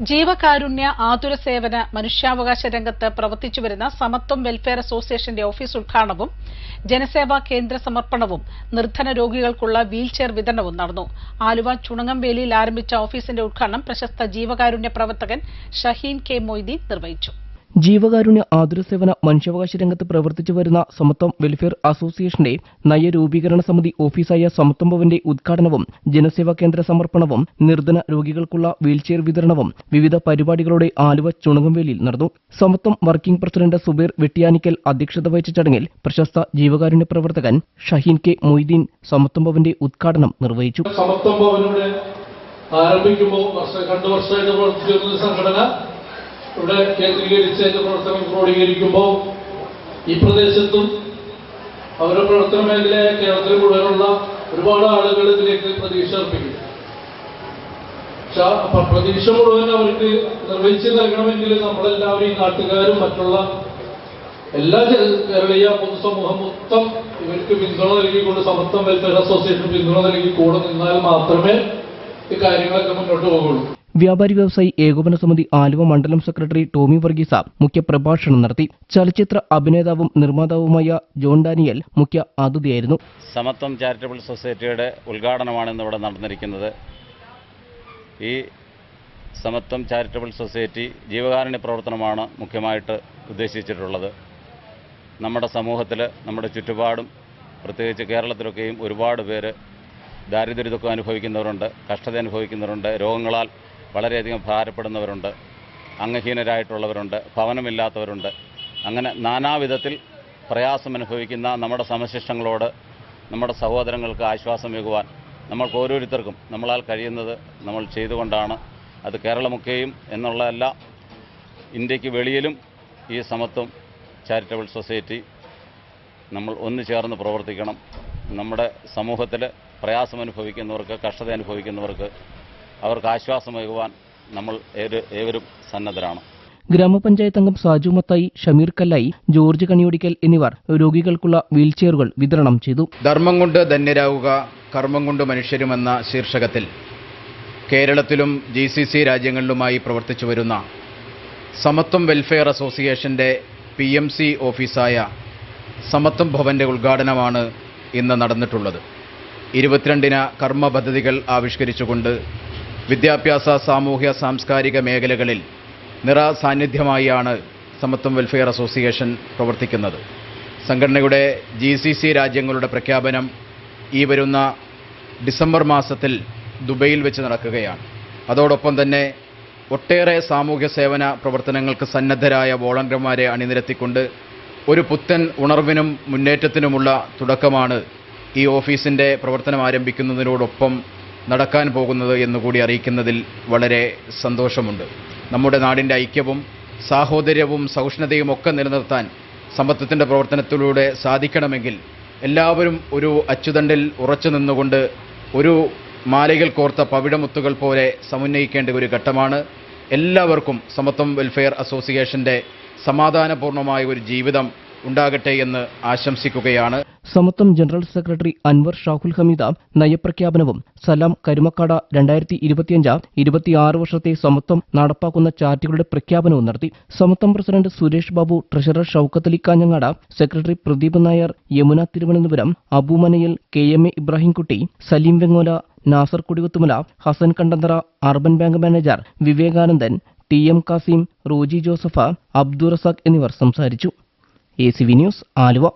ജീവകാരുണ്യ ആതുര സേവന മനുഷ്യാവകാശ രംഗത്ത് പ്രവർത്തിച്ചുവരുന്ന സമത്വം വെൽഫെയർ അസോസിയേഷന്റെ ഓഫീസ് ഉദ്ഘാടനവും ജനസേവാ കേന്ദ്ര സമർപ്പണവും നിർധന രോഗികൾക്കുള്ള വീൽചെയർ വിതരണവും നടന്നു. ആലുവ ചുണങ്ങംവേലിയിൽ ആരംഭിച്ച ഓഫീസിന്റെ ഉദ്ഘാടനം പ്രശസ്ത ജീവകാരുണ്യ പ്രവർത്തകൻ ഷഹീൻ കെ മൊയ്തീൻ നിർവഹിച്ചു. ജീവകാരുണ്യ ആതുരസേവന മനുഷ്യാവകാശ രംഗത്ത് പ്രവർത്തിച്ചു വരുന്ന സമത്വം വെൽഫെയർ അസോസിയേഷന്റെ നയരൂപീകരണ സമിതി ഓഫീസായ സമത്വം ഭവന്റെ ഉദ്ഘാടനവും ജനസേവാ കേന്ദ്ര സമർപ്പണവും നിർധന രോഗികൾക്കുള്ള വീൽചെയർ വിതരണവും വിവിധ പരിപാടികളുടെ ആലുവ ചുണങ്ങംവേലിയിൽ നടന്നു. സമത്വം വർക്കിംഗ് പ്രസിഡന്റ് സുബീർ വെട്ടിയാനിക്കൽ അധ്യക്ഷത വഹിച്ച ചടങ്ങിൽ പ്രശസ്ത ജീവകാരുണ്യ പ്രവർത്തകൻ ഷഹീൻ കെ മൊയ്തീൻ സമത്വം ഭവന്റെ ഉദ്ഘാടനം നിർവഹിച്ചു. ആരംഭിക്കുമ്പോൾ വർഷം രണ്ട് വർഷമായിട്ട് പ്രവർത്തിച്ചിരുന്ന സംഘടന ഇവിടെ കേന്ദ്രീകരിച്ച് അതിന്റെ പ്രവർത്തനം ക്രോഡീകരിക്കുമ്പോൾ ഈ പ്രദേശത്തും അവരുടെ പ്രവർത്തന മേഖലയായ കേരളത്തിൽ മുഴുവനുള്ള ഒരുപാട് ആളുകൾ ഇതിലേക്ക് പ്രതീക്ഷ അർപ്പിക്കും പക്ഷെ പ്രതീക്ഷ മുഴുവൻ അവർക്ക് നിർവഹിച്ച് നൽകണമെങ്കിൽ നമ്മളെല്ലാവരും നാട്ടുകാരും മറ്റുള്ള എല്ലാ കേരളീയ പൊതുസമൂഹം മൊത്തം ഇവർക്ക് പിന്തുണ നൽകിക്കൊണ്ട് സമത്വം വെൽഫെയർ അസോസിയേഷൻ പിന്തുണ നൽകി കൂടെ നിന്നാൽ മാത്രമേ ഈ കാര്യങ്ങളൊക്കെ മുന്നോട്ട് പോകുള്ളൂ വ്യാപാരി വ്യവസായി ഏകോപന സമിതി ആലുവ മണ്ഡലം സെക്രട്ടറി ടോമി വർഗീസ മുഖ്യപ്രഭാഷണം നടത്തി. ചലച്ചിത്ര അഭിനേതാവും നിർമ്മാതാവുമായ ജോൺ ഡാനിയൽ മുഖ്യ അതിഥിയായിരുന്നു. സമത്വം ചാരിറ്റബിൾ സൊസൈറ്റിയുടെ ഉദ്ഘാടനമാണ് ഇന്നിവിടെ നടന്നിരിക്കുന്നത്. ഈ സമത്വം ചാരിറ്റബിൾ സൊസൈറ്റി ജീവകാരുണ്യ പ്രവർത്തനമാണ് മുഖ്യമായിട്ട് ഉദ്ദേശിച്ചിട്ടുള്ളത്. നമ്മുടെ സമൂഹത്തിൽ നമ്മുടെ ചുറ്റുപാടും പ്രത്യേകിച്ച് കേരളത്തിലൊക്കെയും ഒരുപാട് പേര് ദാരിദ്ര്യത്തൊക്കെ അനുഭവിക്കുന്നവരുണ്ട് കഷ്ടത അനുഭവിക്കുന്നവരുണ്ട്. രോഗങ്ങളാൽ വളരെയധികം ഭാരപ്പെടുന്നവരുണ്ട് അംഗഹീനരായിട്ടുള്ളവരുണ്ട് ഭവനമില്ലാത്തവരുണ്ട്. അങ്ങനെ നാനാവിധത്തിൽ പ്രയാസമനുഭവിക്കുന്ന നമ്മുടെ സമശിഷ്ടങ്ങളോട് നമ്മുടെ സഹോദരങ്ങൾക്ക് ആശ്വാസമേകുവാൻ നമ്മൾക്ക് ഓരോരുത്തർക്കും നമ്മളാൽ കഴിയുന്നത് നമ്മൾ ചെയ്തുകൊണ്ടാണ് അത് കേരളമൊക്കെയും എന്നുള്ളതല്ല ഇന്ത്യയ്ക്ക് വെളിയിലും ഈ സമത്വം ചാരിറ്റബിൾ സൊസൈറ്റി നമ്മൾ ഒന്നു ചേർന്ന് പ്രവർത്തിക്കണം. നമ്മുടെ സമൂഹത്തിൽ പ്രയാസമനുഭവിക്കുന്നവർക്ക് കഷ്ടത അനുഭവിക്കുന്നവർക്ക് അവർക്ക് ആശ്വാസമേകുവാൻ നമ്മൾ ഏവരും സന്നദ്ധരാണ്. ഗ്രാമപഞ്ചായത്ത് അംഗം സാജു മത്തായി ഷമീർ കല്ലായി ജോർജ് കണിയോടിക്കൽ എന്നിവർ രോഗികൾക്കുള്ള വീൽചെയറുകൾ വിതരണം ചെയ്തു. ധർമ്മം കൊണ്ട് ധന്യരാകുക കർമ്മം കൊണ്ട് മനുഷ്യരുമെന്ന ശീർഷകത്തിൽ കേരളത്തിലും ജി സി സി രാജ്യങ്ങളിലുമായി പ്രവർത്തിച്ചു വരുന്ന സമത്വം വെൽഫെയർ അസോസിയേഷന്റെ പി എം സി ഓഫീസായ സമത്വം ഭവന്റെ ഉദ്ഘാടനമാണ് ഇന്ന് നടന്നിട്ടുള്ളത്. ഇരുപത്തിരണ്ടിന് കർമ്മ പദ്ധതികൾ ആവിഷ്കരിച്ചുകൊണ്ട് വിദ്യാഭ്യാസ സാമൂഹ്യ സാംസ്കാരിക മേഖലകളിൽ നിറ സാന്നിധ്യമായാണ് സമത്വം വെൽഫെയർ അസോസിയേഷൻ പ്രവർത്തിക്കുന്നത്. സംഘടനയുടെ ജി സി സി രാജ്യങ്ങളുടെ പ്രഖ്യാപനം ഈ വരുന്ന ഡിസംബർ മാസത്തിൽ ദുബൈയിൽ വെച്ച് നടക്കുകയാണ്. അതോടൊപ്പം തന്നെ ഒട്ടേറെ സാമൂഹ്യ സേവന പ്രവർത്തനങ്ങൾക്ക് സന്നദ്ധരായ വോളണ്ടിയർമാരെ അണിനിരത്തിക്കൊണ്ട് ഒരു പുത്തൻ ഉണർവിനും മുന്നേറ്റത്തിനുമുള്ള തുടക്കമാണ് ഈ ഓഫീസിന്റെ പ്രവർത്തനം ആരംഭിക്കുന്നതിനോടൊപ്പം നടക്കാൻ പോകുന്നത് എന്നുകൂടി അറിയിക്കുന്നതിൽ വളരെ സന്തോഷമുണ്ട്. നമ്മുടെ നാടിന്റെ ഐക്യവും സാഹോദര്യവും സൗഷ്ണതയും ഒക്കെ നിലനിർത്താൻ സമത്വത്തിന്റെ പ്രവർത്തനത്തിലൂടെ സാധിക്കണമെങ്കിൽ എല്ലാവരും ഒരു അച്ചുതണ്ടിൽ ഉറച്ചു നിന്നുകൊണ്ട് ഒരു മാലകൾ കോർത്ത പവിഴമുത്തുകൾ പോലെ സമന്വയിക്കേണ്ട ഒരു ഘട്ടമാണ്. എല്ലാവർക്കും സമത്വം വെൽഫെയർ അസോസിയേഷന്റെ സമാധാനപൂർണമായ ഒരു ജീവിതം ഉണ്ടാകട്ടെ എന്ന് ആശംസിക്കുകയാണ്. സമത്വം ജനറൽ സെക്രട്ടറി അൻവർ ഷാഹുൽ ഹമീദ നയപ്രഖ്യാപനവും സലാം കരുമക്കാട രണ്ടായിരത്തി ഇരുപത്തിയഞ്ച് ഇരുപത്തിയാറ് വർഷത്തെ സമത്വം നടപ്പാക്കുന്ന ചാർട്ടുകളുടെ പ്രഖ്യാപനവും നടത്തി. Samathwam president Suresh Babu treasurer Shoukath Ali Kanhangad secretary Pradeep Nair Yamuna Thiruvananthapuram Abumanayil K M A Ibrahimkutty Saleem Vengola Nasar Kudikuthumala Hasan Kandanthara urban bank manager Vivekanandan T M Kasim Roji Joseph Abdurazak എന്നിവർ സംസാരിച്ചു. A C V news Aluva.